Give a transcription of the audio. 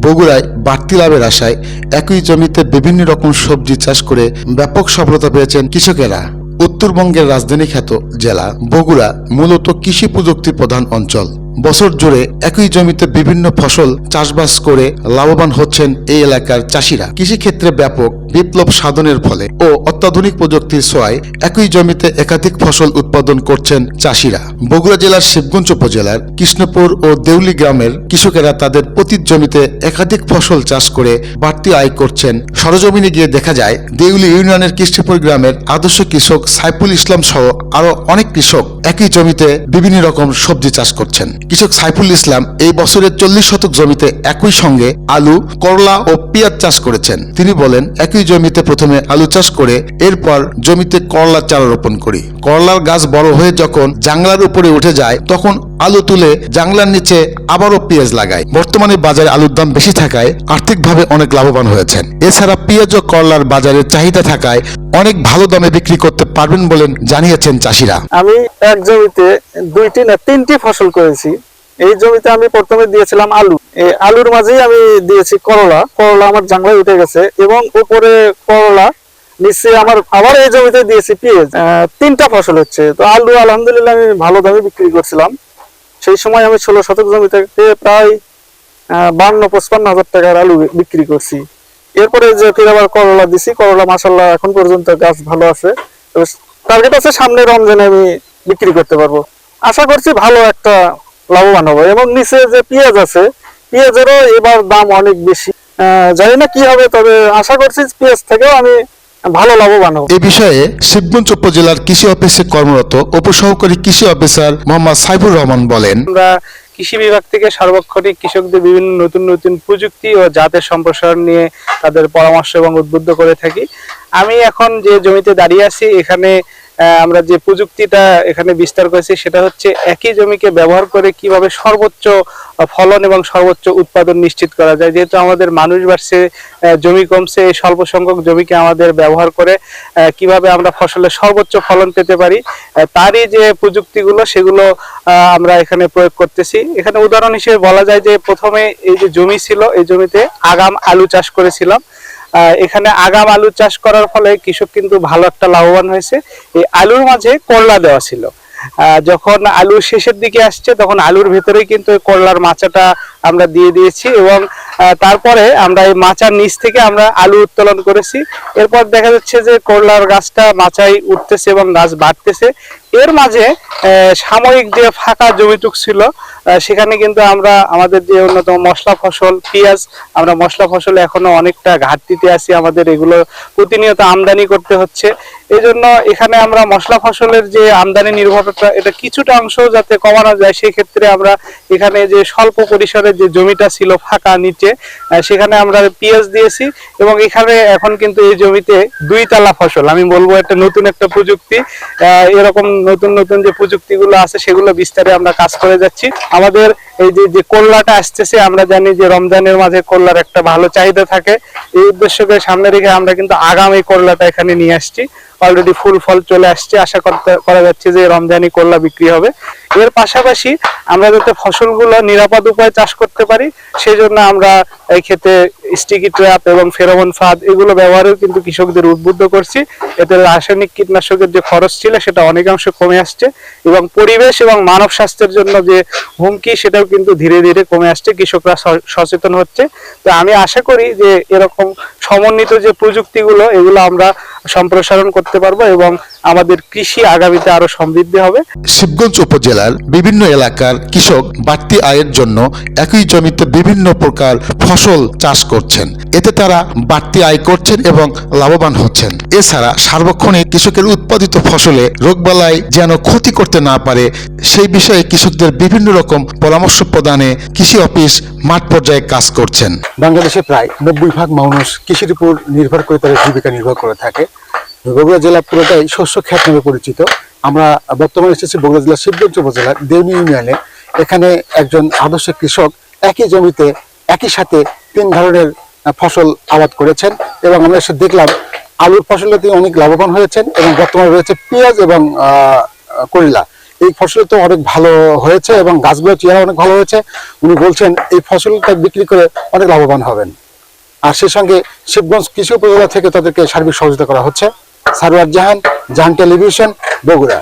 বগুড়ায় বাড়তি লাভের আশায় একই জমিতে বিভিন্ন রকম সবজি চাষ করে ব্যাপক সফলতা পেয়েছেন কৃষকেরা। উত্তরবঙ্গের রাজধানী খ্যাত জেলা বগুড়া মূলত কৃষি প্রযুক্তি প্রধান অঞ্চল। বছর জুড়ে একই জমিতে বিভিন্ন ফসল চাষবাস করে লাভবান হচ্ছেন এই এলাকার চাষিরা। কৃষিক্ষেত্রে ব্যাপক বিপ্লব সাধনের ফলে ও অত্যাধুনিক প্রযুক্তির ছোঁয়ায় একই জমিতে একাধিক ফসল উৎপাদন করছেন চাষিরা। বগুড়া জেলার শিবগঞ্জ উপজেলার কৃষ্ণপুর ও দেউলি গ্রামের কৃষকেরা তাদের প্রতি জমিতে একাধিক ফসল চাষ করে বাড়তি আয় করছেন। সরজমিনে গিয়ে দেখা যায়, দেউলি ইউনিয়নের কৃষ্ণপুর গ্রামের আদর্শ কৃষক সাইফুল ইসলাম সহ আরও অনেক কৃষক একই জমিতে বিভিন্ন রকম সবজি চাষ করছেন। কৃষক সাইফুল ইসলাম এই বছরের চল্লিশ শতক জমিতে একই সঙ্গে আলু, করলা ও পেঁয়াজ চাষ করেছেন। তিনি বলেন, একই জমিতে প্রথমে আলু চাষ করে এরপর জমিতে করলা চারা রোপণ করি। করলার গাছ বড় হয়ে যখন জাংলার উপরে উঠে যায়, তখন আলু তুলে জাংলার নিচে আবারও পেঁয়াজ লাগায় বর্তমানে বাজারে আলুর দাম বেশি থাকায় আর্থিকভাবে অনেক লাভবান হয়েছেন। এছাড়া পেঁয়াজ ও করলার বাজারে চাহিদা থাকায় অনেক ভালো দামে বিক্রি করতে পারবেন বলেন জানিয়েছেন চাষিরা। আমি এক জমিতে দুইটি না তিনটি ফসল করেছি। এই জমিতে আমি প্রথমে দিয়েছিলাম আলু। এই আলুর মাঝেই আমি দিয়েছি করলা। করলা আমার জাংলায় উঠে গেছে এবং উপরে করলা, নিচে আমার আবার এই জমিতে দিয়েছি পেঁয়াজ। তিনটা ফসল হচ্ছে। তো আলু আলহামদুলিল্লাহ আমি ভালো দামে বিক্রি করছিলাম। সেই সময় আমি ষোলো শতক জমি থেকে প্রায় বান্ন, পঁচপান্ন হাজার টাকার আলু বিক্রি করছি। এরপরে যে ফির আবার করলা দিছি। করলা মাসাল্লাহ এখন পর্যন্ত গাছ ভালো আছে। টার্গেট আছে সামনে রমজানে আমি বিক্রি করতে পারব। আশা করছি ভালো একটা লাভবান হব। এবং নিচে যে পেঁয়াজ আছে পেঁয়াজেরও এবার দাম অনেক বেশি। জানি না কি হবে তবে আশা করছি পেঁয়াজ থেকেও আমি ভালো লাভবান হব। এ বিষয়ে শিবগঞ্জ উপজেলার কৃষি অফিসে কর্মরত উপসহকারী কৃষি অফিসার মোহাম্মদ সাইফুর রহমান বলেন আমরা কৃষি বিভাগ থেকে সার্বক্ষণিক কৃষকদের বিভিন্ন নতুন নতুন প্রযুক্তি ও জাতের সম্প্রসারণ নিয়ে তাদের পরামর্শ এবং উদ্বুদ্ধ করে থাকি। আমি এখন যে জমিতে দাঁড়িয়ে আছি এখানে আমরা যে প্রযুক্তিটা এখানে বিস্তার করেছি, সেটা হচ্ছে একই জমিকে ব্যবহার করে কীভাবে সর্বোচ্চ ফলন এবং সর্বোচ্চ উৎপাদন নিশ্চিত করা যায়। যেহেতু আমাদের মানুষ বাড়ছে জমি কমছে, এই স্বল্প সংখ্যক জমিকে আমাদের ব্যবহার করে কীভাবে আমরা ফসলের সর্বোচ্চ ফলন পেতে পারি তারই যে প্রযুক্তিগুলো, সেগুলো আমরা এখানে প্রয়োগ করতেছি। এখানে উদাহরণ হিসেবে বলা যায় যে প্রথমে এই যে জমি ছিল, এই জমিতে আগাম আলু চাষ করেছিলাম। এখানে আগাম আলু চাষ করার ফলে কৃষক কিন্তু ভালো একটা লাভবান হয়েছে। এই আলুর মাঝে করলা দেওয়া ছিল। যখন আলু শেষের দিকে আসছে, তখন আলুর ভেতরেই কিন্তু করলার মাচাটা আমরা দিয়ে দিয়েছি এবং তারপরে আমরা এই মাচার নিচ থেকে আমরা আলু উত্তোলন করেছি। এরপর দেখা যাচ্ছে যে করলার গাছটা মাচায় উঠতেছে এবং গাছ বাড়তেছে। এর মাঝে সাময়িক যে ফাঁকা জমিটুক ছিল সেখানে কিন্তু আমরা আমাদের যে অন্যতম মশলা ফসল, পেঁয়াজ, আমরা মশলা ফসল এখনও অনেকটা ঘাটতিতে আছি, আমাদের এগুলো প্রতিনিয়ত আমদানি করতে হচ্ছে। এই জন্য এখানে আমরা মশলা ফসলের যে আমদানি নির্ভরতা, এটা কিছুটা অংশ যাতে কমানো যায় সেই ক্ষেত্রে আমরা এখানে যে স্বল্প পরিসরের যে জমিটা ছিল ফাঁকা নিচে সেখানে আমরা পেঁয়াজ দিয়েছি এবং এখানে এখন কিন্তু এই জমিতে দুই তালা ফসল। আমি বলব একটা নতুন একটা প্রযুক্তি এরকম নতুন নতুন যে প্রযুক্তিগুলো আছে সেগুলো বিস্তারে আমরা কাজ করে যাচ্ছি। আমাদের এই যে যে করলাটা আসতেছে, আমরা জানি যে রমজানের মাঝে করলার একটা ভালো চাহিদা থাকে। এই উদ্দেশ্যকে সামনে রেখে আমরা কিন্তু আগামী করলাটা এখানে নিয়ে আসছি। অলরেডি ফুল ফল চলে আসছে। আশা করতে, করা যাচ্ছে যে রমজানি করলা বিক্রি হবে। এর পাশাপাশি আমরা যাতে ফসলগুলো নিরাপদ উপায়ে চাষ করতে পারি সেই জন্য আমরা এই ক্ষেত্রে স্টিকি ট্র্যাপ এবং ফেরোমন ফাঁদ এগুলো ব্যবহারেও কিন্তু কৃষকদের উদ্বুদ্ধ করছি। এতে রাসায়নিক কীটনাশকের যে খরচ ছিল, সেটা অনেকাংশ কমে আসছে এবং পরিবেশ এবং মানব স্বাস্থ্যের জন্য যে হুমকি, সেটাও কিন্তু ধীরে ধীরে কমে আসছে কৃষকরা সচেতন হচ্ছে। তো আমি আশা করি যে এরকম সমন্বিত যে প্রযুক্তিগুলো এগুলো আমরা সম্প্রসারণ করতে পারব এবং আমাদের কৃষি আগামীতে আরও সমৃদ্ধি হবে। শিবগঞ্জ উপজেলার বিভিন্ন এলাকার কৃষক বাড়তি আয়ের জন্য একই জমিতে বিভিন্ন প্রকার ফসল চাষ করছেন। এতে তারা বাড়তি আয় করছেন এবং লাভবান হচ্ছেন। এছাড়া সার্বক্ষণিক কৃষকের উৎপাদিত ফসলে রোগবালাই যেন ক্ষতি করতে না পারে সেই বিষয়ে কৃষকদের বিভিন্ন রকম পরামর্শ প্রদানে কৃষি অফিস মাঠ পর্যায়ে কাজ করছেন। বাংলাদেশে প্রায় নব্বই ভাগ মানুষ কৃষির উপর নির্ভর করে তাদের জীবিকা নির্ভর করে থাকে। বগুড়া জেলা পুরোটাই শস্য খ্যাত নামে পরিচিত। আমরা বর্তমানে এসেছি বগুড়া জেলার শিবগঞ্জ উপজেলার দেউনি ইউনিয়নে। এখানে একজন আদর্শ কৃষক একই জমিতে, একই সাথে তিন ধরনের ফসল আবাদ করেছেন এবং আমরা এসে দেখলাম আলুর ফসলে তিনি অনেক লাভবান হয়েছেন এবং বর্তমানে রয়েছে পেঁয়াজ এবং করলা। এই ফসল তো অনেক ভালো হয়েছে এবং গাছগুলো চেহারা অনেক ভালো হয়েছে। উনি বলছেন এই ফসলটা বিক্রি করে অনেক লাভবান হবেন। আর সেই সঙ্গে শিবগঞ্জ কৃষি উপজেলা থেকে তাদেরকে সার্বিক সহযোগিতা করা হচ্ছে। সারোয়ার জাহান জাহান টেলিভিশন, বগুড়া।